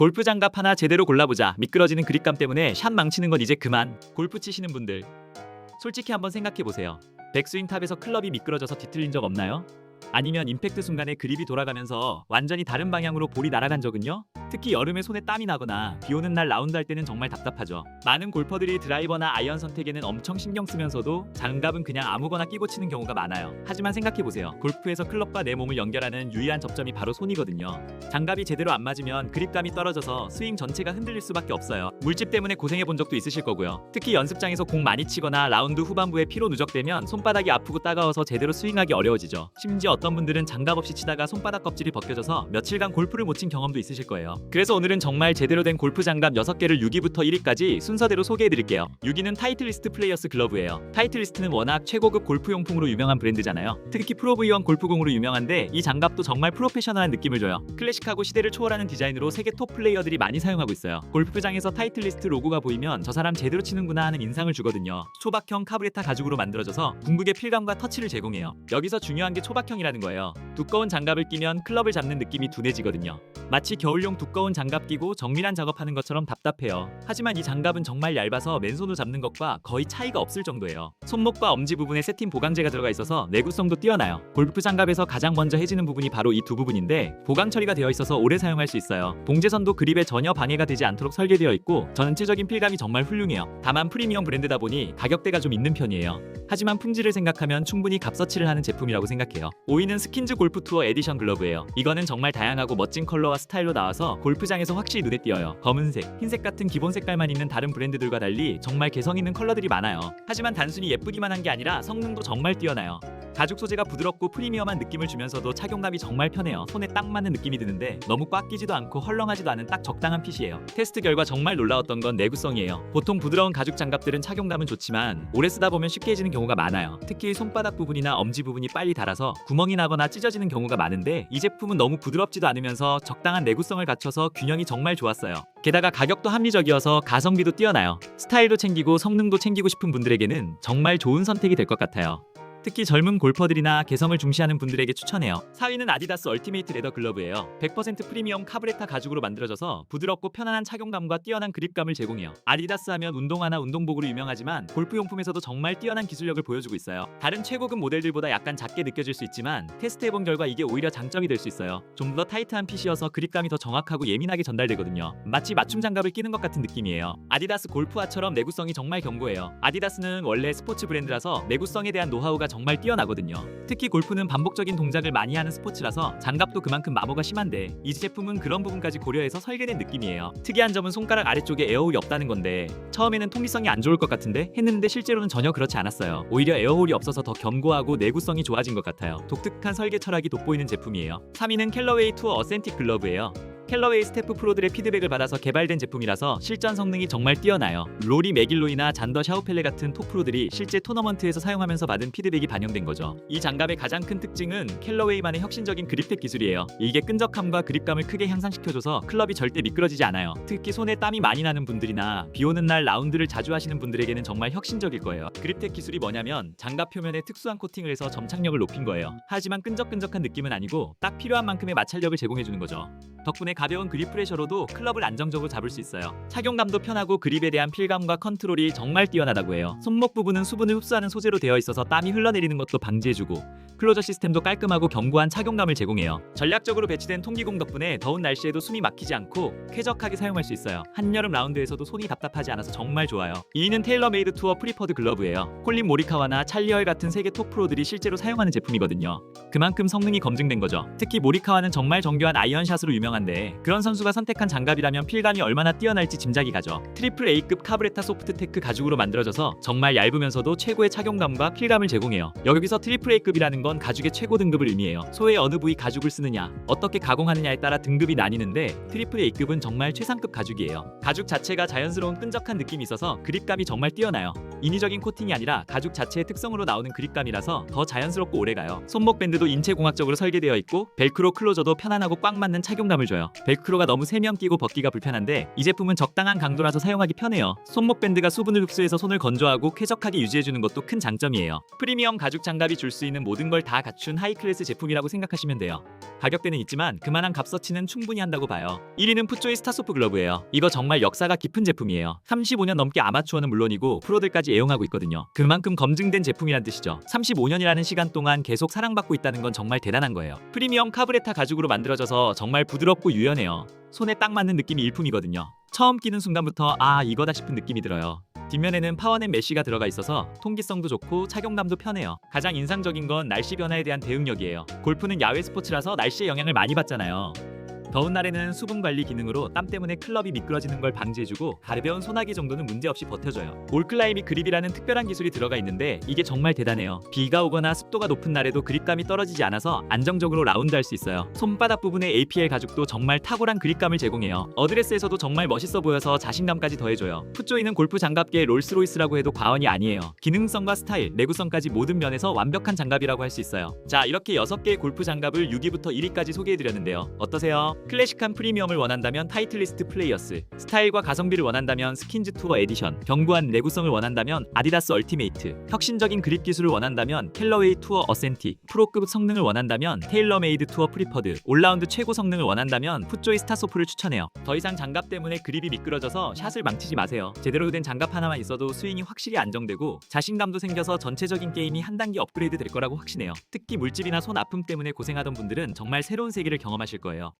골프 장갑 하나 제대로 골라보자. 미끄러지는 그립감 때문에 샷 망치는 건 이제 그만. 골프 치시는 분들 솔직히 한번 생각해 보세요. 백스윙 탑에서 클럽이 미끄러져서 뒤틀린 적 없나요? 아니면 임팩트 순간에 그립이 돌아가면서 완전히 다른 방향으로 볼이 날아간 적은요? 특히 여름에 손에 땀이 나거나 비 오는 날 라운드 할 때는 정말 답답하죠. 많은 골퍼들이 드라이버나 아이언 선택에는 엄청 신경 쓰면서도 장갑은 그냥 아무거나 끼고 치는 경우가 많아요. 하지만 생각해 보세요. 골프에서 클럽과 내 몸을 연결하는 유일한 접점이 바로 손이거든요. 장갑이 제대로 안 맞으면 그립감이 떨어져서 스윙 전체가 흔들릴 수밖에 없어요. 물집 때문에 고생해 본 적도 있으실 거고요. 특히 연습장에서 공 많이 치거나 라운드 후반부에 피로 누적되면 손바닥이 아프고 따가워서 제대로 스윙하기 어려워지죠. 심지어 어떤 분들은 장갑 없이 치다가 손바닥 껍질이 벗겨져서 며칠간 골프를 못 친 경험도 있으실 거예요. 그래서 오늘은 정말 제대로 된 골프 장갑 6개를 6위부터 1위까지 순서대로 소개해 드릴게요. 6위는 타이틀리스트 플레이어스 글러브예요. 타이틀리스트는 워낙 최고급 골프 용품으로 유명한 브랜드잖아요. 특히 프로 V1 골프공으로 유명한데 이 장갑도 정말 프로페셔널한 느낌을 줘요. 클래식하고 시대를 초월하는 디자인으로 세계 톱 플레이어들이 많이 사용하고 있어요. 골프장에서 타이틀리스트 로고가 보이면 저 사람 제대로 치는구나 하는 인상을 주거든요. 초박형 카브레타 가죽으로 만들어져서 궁극의 필감과 터치를 제공해요. 여기서 중요한 게 초박형이라는 거예요. 두꺼운 장갑을 끼면 클럽을 잡는 느낌이 둔해지거든요. 마치 겨울용 두꺼운 장갑 끼고 정밀한 작업하는 것처럼 답답해요. 하지만 이 장갑은 정말 얇아서 맨손으로 잡는 것과 거의 차이가 없을 정도예요. 손목과 엄지 부분에 세틴 보강제가 들어가 있어서 내구성도 뛰어나요. 골프 장갑에서 가장 먼저 해지는 부분이 바로 이 두 부분인데 보강 처리가 되어 있어서 오래 사용할 수 있어요. 봉제선도 그립에 전혀 방해가 되지 않도록 설계되어 있고 전체적인 필감이 정말 훌륭해요. 다만 프리미엄 브랜드다 보니 가격대가 좀 있는 편이에요. 하지만 품질을 생각하면 충분히 값어치를 하는 제품이라고 생각해요. 5위는 스킨즈 골프 투어 에디션 글러브예요. 이거는 정말 다양하고 멋진 컬러와 스타일로 나와서 골프장에서 확실히 눈에 띄어요. 검은색, 흰색 같은 기본 색깔만 있는 다른 브랜드들과 달리 정말 개성 있는 컬러들이 많아요. 하지만 단순히 예쁘기만 한 게 아니라 성능도 정말 뛰어나요. 가죽 소재가 부드럽고 프리미엄한 느낌을 주면서도 착용감이 정말 편해요. 손에 딱 맞는 느낌이 드는데 너무 꽉 끼지도 않고 헐렁하지도 않은 딱 적당한 핏이에요. 테스트 결과 정말 놀라웠던 건 내구성이에요. 보통 부드러운 가죽 장갑들은 착용감은 좋지만 오래 쓰다 보면 쉽게 해지는 경우가 많아요. 특히 손바닥 부분이나 엄지 부분이 빨리 닳아서 구멍이 나거나 찢어지는 경우가 많은데 이 제품은 너무 부드럽지도 않으면서 적당한 내구성을 갖춰서 균형이 정말 좋았어요. 게다가 가격도 합리적이어서 가성비도 뛰어나요. 스타일도 챙기고 성능도 챙기고 싶은 분들에게는 정말 좋은 선택이 될 것 같아요. 특히 젊은 골퍼들이나 개성을 중시하는 분들에게 추천해요. 4위는 아디다스 얼티메이트 레더 글러브예요. 100% 프리미엄 카브레타 가죽으로 만들어져서 부드럽고 편안한 착용감과 뛰어난 그립감을 제공해요. 아디다스 하면 운동화나 운동복으로 유명하지만 골프 용품에서도 정말 뛰어난 기술력을 보여주고 있어요. 다른 최고급 모델들보다 약간 작게 느껴질 수 있지만 테스트해본 결과 이게 오히려 장점이 될 수 있어요. 좀 더 타이트한 핏이어서 그립감이 더 정확하고 예민하게 전달되거든요. 마치 맞춤 장갑을 끼는 것 같은 느낌이에요. 아디다스 골프화처럼 내구성이 정말 견고해요. 아디다스는 원래 스포츠 브랜드라서 내구성에 대한 노하우가 정말 뛰어나거든요. 특히 골프는 반복적인 동작을 많이 하는 스포츠라서 장갑도 그만큼 마모가 심한데 이 제품은 그런 부분까지 고려해서 설계된 느낌이에요. 특이한 점은 손가락 아래쪽에 에어홀이 없다는 건데 처음에는 통기성이 안 좋을 것 같은데 했는데 실제로는 전혀 그렇지 않았어요. 오히려 에어홀이 없어서 더 견고하고 내구성이 좋아진 것 같아요. 독특한 설계 철학이 돋보이는 제품이에요. 3위는 캘러웨이 투어 어센틱 글러브예요. 캘러웨이 스태프 프로들의 피드백을 받아서 개발된 제품이라서 실전 성능이 정말 뛰어나요. 로리 맥일로이나 잔더 샤우펠레 같은 톱 프로들이 실제 토너먼트에서 사용하면서 받은 피드백이 반영된 거죠. 이 장갑의 가장 큰 특징은 캘러웨이만의 혁신적인 그립텍 기술이에요. 이게 끈적함과 그립감을 크게 향상시켜줘서 클럽이 절대 미끄러지지 않아요. 특히 손에 땀이 많이 나는 분들이나 비 오는 날 라운드를 자주 하시는 분들에게는 정말 혁신적일 거예요. 그립텍 기술이 뭐냐면 장갑 표면에 특수한 코팅을 해서 점착력을 높인 거예요. 하지만 끈적끈적한 느낌은 아니고 딱 필요한 만큼의 마찰력을 제공해주는 거죠. 덕분에 가벼운 그립 프레셔로도 클럽을 안정적으로 잡을 수 있어요. 착용감도 편하고 그립에 대한 필감과 컨트롤이 정말 뛰어나다고 해요. 손목 부분은 수분을 흡수하는 소재로 되어 있어서 땀이 흘러내리는 것도 방지해주고 클로저 시스템도 깔끔하고 견고한 착용감을 제공해요. 전략적으로 배치된 통기공 덕분에 더운 날씨에도 숨이 막히지 않고 쾌적하게 사용할 수 있어요. 한여름 라운드에서도 손이 답답하지 않아서 정말 좋아요. 2위는 테일러메이드 투어 프리퍼드 글러브예요. 콜린 모리카와나 찰리얼 같은 세계 톱 프로들이 실제로 사용하는 제품이거든요. 그만큼 성능이 검증된 거죠. 특히 모리카와는 정말 정교한 아이언샷으로 유명 한데 그런 선수가 선택한 장갑이라면 필감이 얼마나 뛰어날지 짐작이 가죠. 트리플 A급 카브레타 소프트 테크 가죽으로 만들어져서 정말 얇으면서도 최고의 착용감과 필감을 제공해요. 여기서 트리플 A급이라는 건 가죽의 최고 등급을 의미해요. 소의 어느 부위 가죽을 쓰느냐, 어떻게 가공하느냐에 따라 등급이 나뉘는데 트리플 A급은 정말 최상급 가죽이에요. 가죽 자체가 자연스러운 끈적한 느낌이 있어서 그립감이 정말 뛰어나요. 인위적인 코팅이 아니라 가죽 자체의 특성으로 나오는 그립감이라서 더 자연스럽고 오래가요. 손목 밴드도 인체공학적으로 설계되어 있고 벨크로 클로저도 편안하고 꽉 맞는 착용감을 줘요. 벨크로가 너무 세면 끼고 벗기가 불편한데 이 제품은 적당한 강도라서 사용하기 편해요. 손목 밴드가 수분을 흡수해서 손을 건조하고 쾌적하게 유지해주는 것도 큰 장점이에요. 프리미엄 가죽 장갑이 줄 수 있는 모든 걸 다 갖춘 하이클래스 제품이라고 생각하시면 돼요. 가격대는 있지만 그만한 값어치는 충분히 한다고 봐요. 1위는 푸조의 스타소프 글러브예요. 이거 정말 역사가 깊은 제품이에요. 35년 넘게 아마추어는 물론이고 프로들까지 애용하고 있거든요. 그만큼 검증된 제품이란 뜻이죠. 35년이라는 시간 동안 계속 사랑받고 있다는 건 정말 대단한 거예요. 프리미엄 카브레타 가죽으로 만들어져서 정말 부드 럽고 유연해요. 손에 딱 맞는 느낌이 일품이거든요. 처음 끼는 순간부터 아 이거다 싶은 느낌이 들어요. 뒷면에는 파워넷 메쉬가 들어가 있어서 통기성도 좋고 착용감도 편해요. 가장 인상적인 건 날씨 변화에 대한 대응력이에요. 골프는 야외 스포츠라서 날씨의 영향을 많이 받잖아요. 더운 날에는 수분 관리 기능으로 땀 때문에 클럽이 미끄러지는 걸 방지해주고 가벼운 소나기 정도는 문제없이 버텨줘요. 올클라이미 그립이라는 특별한 기술이 들어가 있는데 이게 정말 대단해요. 비가 오거나 습도가 높은 날에도 그립감이 떨어지지 않아서 안정적으로 라운드할 수 있어요. 손바닥 부분의 APL 가죽도 정말 탁월한 그립감을 제공해요. 어드레스에서도 정말 멋있어 보여서 자신감까지 더해줘요. 푸조이는 골프 장갑계의 롤스로이스라고 해도 과언이 아니에요. 기능성과 스타일, 내구성까지 모든 면에서 완벽한 장갑이라고 할 수 있어요. 자 이렇게 6개의 골프 장갑을 6위부터 1위까지 소개해드렸는데요. 어떠세요? 클래식한 프리미엄을 원한다면 타이틀리스트 플레이어스, 스타일과 가성비를 원한다면 스킨즈 투어 에디션, 견고한 내구성을 원한다면 아디다스 얼티메이트, 혁신적인 그립 기술을 원한다면 캘러웨이 투어 어센틱, 프로급 성능을 원한다면 테일러메이드 투어 프리퍼드, 올라운드 최고 성능을 원한다면 풋조이 스타소프를 추천해요. 더 이상 장갑 때문에 그립이 미끄러져서 샷을 망치지 마세요. 제대로 된 장갑 하나만 있어도 스윙이 확실히 안정되고 자신감도 생겨서 전체적인 게임이 한 단계 업그레이드 될 거라고 확신해요. 특히 물집이나 손 아픔 때문에 고생하던 분들은 정말 새로운 세계를 경험하실 거예요.